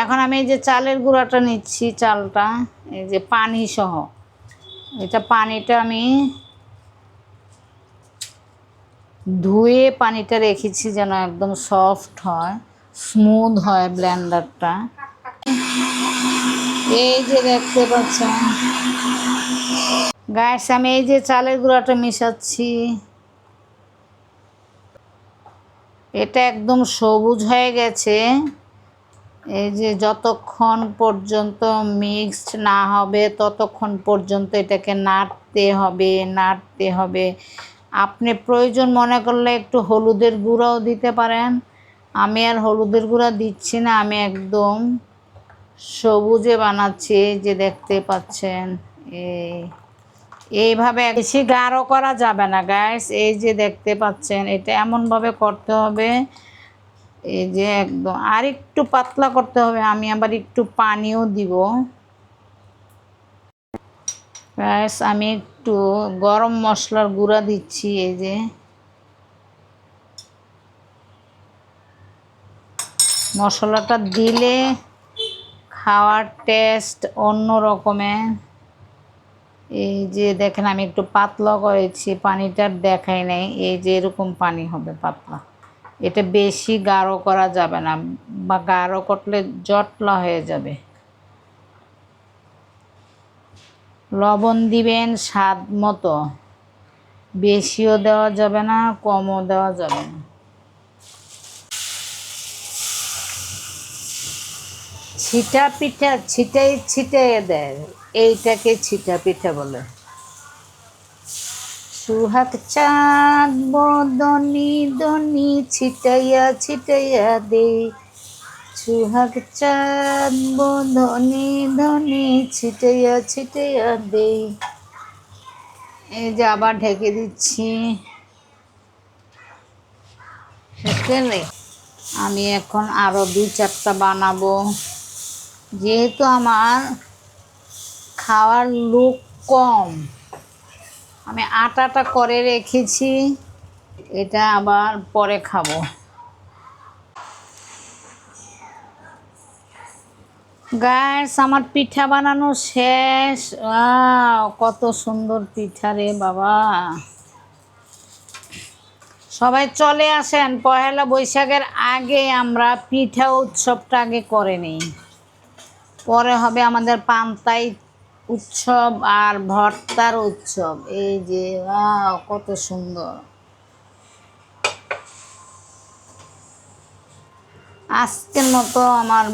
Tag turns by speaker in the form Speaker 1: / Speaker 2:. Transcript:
Speaker 1: এখন আমি এই যে চালের গুঁড়াটা নিচ্ছি, চালটা, এই যে পানি সহ। এটা পানিটা আমি ধুয়ে পানিটা রেখেছি যেন একদম সফট হয়, স্মুথ হয় ব্লেন্ডারটা। এই যে দেখতে পাচ্ছেন। গাছ আমি এই যে চালের গুঁড়াটা মিশাচ্ছি। এটা একদম সবুজ হয়ে গেছে। এই যে যতক্ষণ পর্যন্ত মিক্সড না হবে, ততক্ষণ পর্যন্ত এটাকে নাড়তে হবে নাড়তে হবে। আপনি প্রয়োজন মনে করলে একটু হলুদের গুঁড়াও দিতে পারেন। আমি আর হলুদের গুঁড়া দিচ্ছি না, আমি একদম সবুজে বানাচ্ছি যে দেখতে পাচ্ছেন। এই, এইভাবে বেশি গাঢ় করা যাবে না গ্যাস এই যে দেখতে পাচ্ছেন, এটা এমনভাবে করতে হবে এই যে একদম, আর একটু পাতলা করতে হবে, আমি আবার একটু পানিও দিব। গ্যাস আমি একটু গরম মশলার গুঁড়া দিচ্ছি, এই যে। মশলাটা দিলে খাওয়ার টেস্ট অন্য রকমের এই যে দেখেন, আমি একটু পাতলা করেছি, পানিটা দেখাই নাই, এই যে এরকম পানি হবে পাতলা। এটা বেশি গাঢ় করা যাবে না, বা গাঢ় করলে জটলা হয়ে যাবে। লবণ দিবেন স্বাদ মতো। বেশিও দেওয়া যাবে না, কমও দেওয়া যাবে না। ছিটা পিঠা ছিটাই ছিটাই দেয়, এইটাকে ছিটা পিঠা বলে। সুহাগ চাঁদ বদনি দনি ছিটাইয়া ছিটাইয়া দে। সুহাগ চাঁদ বদনি ধনি ছিটাইয়া ছিটাইয়া দে। এই যে আবার ঢেকে দিচ্ছি। আমি এখন আরও দুই চারটা বানাবো। যেহেতু আমার খাওয়ার লোক কম। আমি আটাটা করে রেখেছি, এটা আবার পরে খাব। গ্যাস আমার পিঠা বানানো শেষ। কত সুন্দর পিঠা রে বাবা। সবাই চলে আসেন, পহেলা বৈশাখের আগে আমরা পিঠা উৎসবটা আগে করে নিই। পরে হবে আমাদের পান্তাই উৎসব আর ভর্তার উৎসব। এই যে কত সুন্দর। আজকের মতো আমার